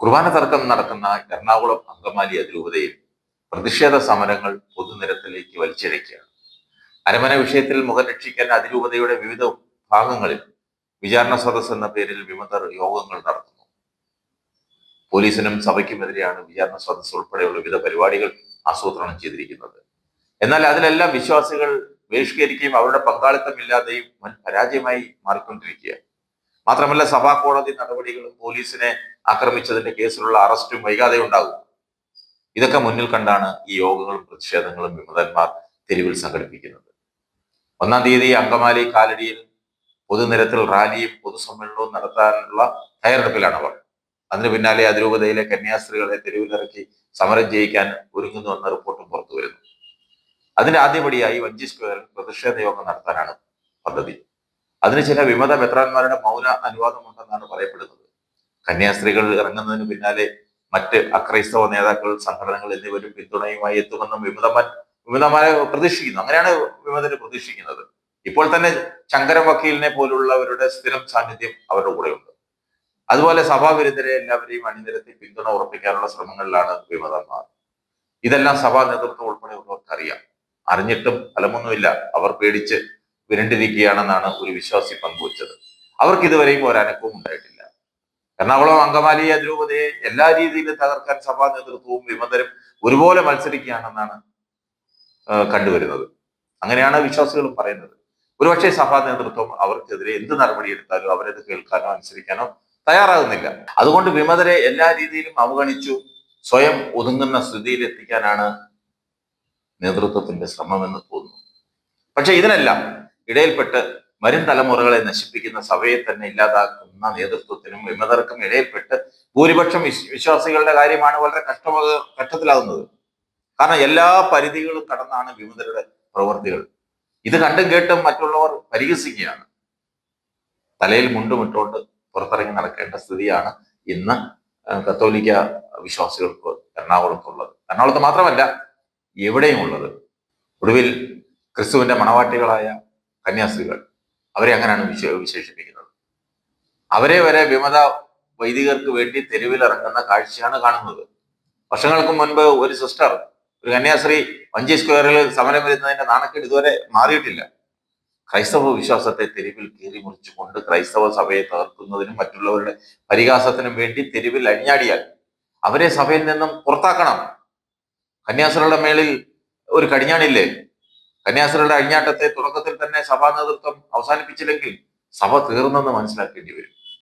കുർബാന തർക്കം നടക്കുന്ന എറണാകുളം അങ്കമാലി അതിരൂപതയിൽ പ്രതിഷേധ സമരങ്ങൾ പൊതുനിരത്തിലേക്ക് വലിച്ചിഴയ്ക്കുകയാണ്. അരമന വിഷയത്തിൽ മുഖം രക്ഷിക്കാൻ അതിരൂപതയുടെ വിവിധ ഭാഗങ്ങളിൽ വിചാരണ സദസ് എന്ന പേരിൽ വിമതർ യോഗങ്ങൾ നടത്തുന്നു. പോലീസിനും സഭയ്ക്കുമെതിരെയാണ് വിചാരണ സദസ് ഉൾപ്പെടെയുള്ള വിവിധ പരിപാടികൾ ആസൂത്രണം ചെയ്തിരിക്കുന്നത്. എന്നാൽ അതിലെല്ലാം വിശ്വാസികൾ ബഹിഷ്കരിക്കുകയും അവരുടെ പങ്കാളിത്തമില്ലാതെയും വൻ പരാജയമായി മാറിക്കൊണ്ടിരിക്കുകയാണ്. മാത്രമല്ല സഭാ കോടതി നടപടികളും പോലീസിനെ ആക്രമിച്ചതിന്റെ കേസിലുള്ള അറസ്റ്റും വൈകാതെ ഉണ്ടാകും ഇതൊക്കെ മുന്നിൽ കണ്ടാണ് ഈ യോഗങ്ങളും പ്രതിഷേധങ്ങളും വിമതന്മാർ തെരുവിൽ സംഘടിപ്പിക്കുന്നത്. ഒന്നാം തീയതി അങ്കമാലി കാലടിയിൽ പൊതുനിരത്തിൽ റാലിയും പൊതുസമ്മേളനവും നടത്താനുള്ള തയ്യാറെടുപ്പിലാണ് അവർ. അതിനു പിന്നാലെ അതിരൂപതയിലെ കന്യാസ്ത്രീകളെ തെരുവിലിറക്കി സമരം ചെയ്യിക്കാൻ ഒരുങ്ങുന്നുവെന്ന റിപ്പോർട്ടും പുറത്തു വരുന്നു അതിന്റെ ആദ്യപടിയായി വഞ്ചി സ്ക്വയറിൽ പ്രതിഷേധ യോഗം നടത്താനാണ് പദ്ധതി. അതിന് ചില വിമത മെത്രാന്മാരുടെ മൗന അനുവാദമുണ്ടെന്നാണ് പറയപ്പെടുന്നത്. കന്യാസ്ത്രീകൾ ഇറങ്ങുന്നതിന് പിന്നാലെ മറ്റ് അക്രൈസ്തവ നേതാക്കൾ സംഘടനകൾ എന്നിവരും പിന്തുണയുമായി എത്തുമെന്നും വിമതമാർ വിമതമാരെ പ്രതീക്ഷിക്കുന്നു. അങ്ങനെയാണ് വിമതര് പ്രതീക്ഷിക്കുന്നത്. ഇപ്പോൾ തന്നെ ശങ്കരൻ വക്കീലിനെ പോലുള്ളവരുടെ സ്ഥിരം സാന്നിധ്യം അവരുടെ കൂടെയുണ്ട്. അതുപോലെ സഭാവിരുദ്ധരെ എല്ലാവരെയും അണിനിരത്തി പിന്തുണ ഉറപ്പിക്കാനുള്ള ശ്രമങ്ങളിലാണ് വിമതന്മാർ. ഇതെല്ലാം സഭാ നേതൃത്വം ഉൾപ്പെടെയുള്ളവർക്ക് അറിയാം അറിഞ്ഞിട്ടും ഫലമൊന്നുമില്ല. അവർ പേടിച്ച് വിരണ്ടിരിക്കുകയാണെന്നാണ് ഒരു വിശ്വാസി പങ്കുവച്ചത്. അവർക്ക് ഇതുവരെയും ഒരനക്കവും ഉണ്ടായിട്ടില്ല. എറണാകുളം അങ്കമാലി ദ്രൗപതിയെ എല്ലാ രീതിയിലും തകർക്കാൻ സഭാ നേതൃത്വവും വിമതരും ഒരുപോലെ മത്സരിക്കുകയാണെന്നാണ് കണ്ടുവരുന്നത്. അങ്ങനെയാണ് വിശ്വാസികളും പറയുന്നത്. ഒരുപക്ഷെ സഭാ നേതൃത്വം അവർക്കെതിരെ എന്ത് നടപടിയെടുത്താലും അവരത് കേൾക്കാനോ അനുസരിക്കാനോ തയ്യാറാകുന്നില്ല. അതുകൊണ്ട് വിമതരെ എല്ലാ രീതിയിലും അവഗണിച്ചു സ്വയം ഒതുങ്ങുന്ന സ്ഥിതിയിൽ എത്തിക്കാനാണ് നേതൃത്വത്തിന്റെ ശ്രമമെന്ന് തോന്നുന്നു. പക്ഷെ ഇതിനെല്ലാം ഇടയിൽപ്പെട്ട് വരും തലമുറകളെ നശിപ്പിക്കുന്ന സഭയെ തന്നെ ഇല്ലാതാക്കുന്ന നേതൃത്വത്തിനും വിമതർക്കും ഇടയിൽപ്പെട്ട് ഭൂരിപക്ഷം വിശ്വാസികളുടെ കാര്യമാണ് വളരെ കഷ്ട കഷ്ടത്തിലാകുന്നത്. കാരണം എല്ലാ പരിധികളും കടന്നാണ് വിമതരുടെ പ്രവൃത്തികൾ. ഇത് കണ്ടും കേട്ടും മറ്റുള്ളവർ പരിഹസിക്കുകയാണ്. തലയിൽ മുണ്ടുമിട്ടുകൊണ്ട് പുറത്തിറങ്ങി നടക്കേണ്ട സ്ഥിതിയാണ് ഇന്ന് കത്തോലിക്ക വിശ്വാസികൾക്ക് എറണാകുളത്തുള്ളത്. എറണാകുളത്ത് മാത്രമല്ല എവിടെയും ഉള്ളത് ഒടുവിൽ ക്രിസ്തുവിന്റെ മണവാട്ടികളായ കന്യാസ്ത്രീകൾ അവരെ അങ്ങനെയാണ് വിശ വിശേഷിപ്പിക്കുന്നത്. അവരെ വരെ വിമത വൈദികർക്ക് വേണ്ടി തെരുവിലിറങ്ങുന്ന കാഴ്ചയാണ് കാണുന്നത്. വർഷങ്ങൾക്ക് മുൻപ് ഒരു സിസ്റ്റർ ഒരു കന്യാസ്ത്രീ വഞ്ചി സ്ക്വയറിൽ സമരം വരുന്നതിന്റെ നാണക്കേട് ഇതുവരെ മാറിയിട്ടില്ല. ക്രൈസ്തവ വിശ്വാസത്തെ തെരുവിൽ കീറി മുറിച്ചുകൊണ്ട് ക്രൈസ്തവ സഭയെ തകർക്കുന്നതിനും മറ്റുള്ളവരുടെ പരിഹാസത്തിനും വേണ്ടി തെരുവിൽ അഴിഞ്ഞാടിയാൽ അവരെ സഭയിൽ നിന്നും പുറത്താക്കണം. കന്യാസ്ത്രീകളുടെ മേളിൽ ഒരു കടിഞ്ഞാണില്ലേ? കന്യാസ്ത്രീകളുടെ അഴിഞ്ഞാട്ടത്തെ തുടക്കത്തിൽ തന്നെ സഭാ നേതൃത്വം അവസാനിപ്പിച്ചില്ലെങ്കിൽ സഭ തീർന്നെന്ന് മനസ്സിലാക്കേണ്ടി വരും.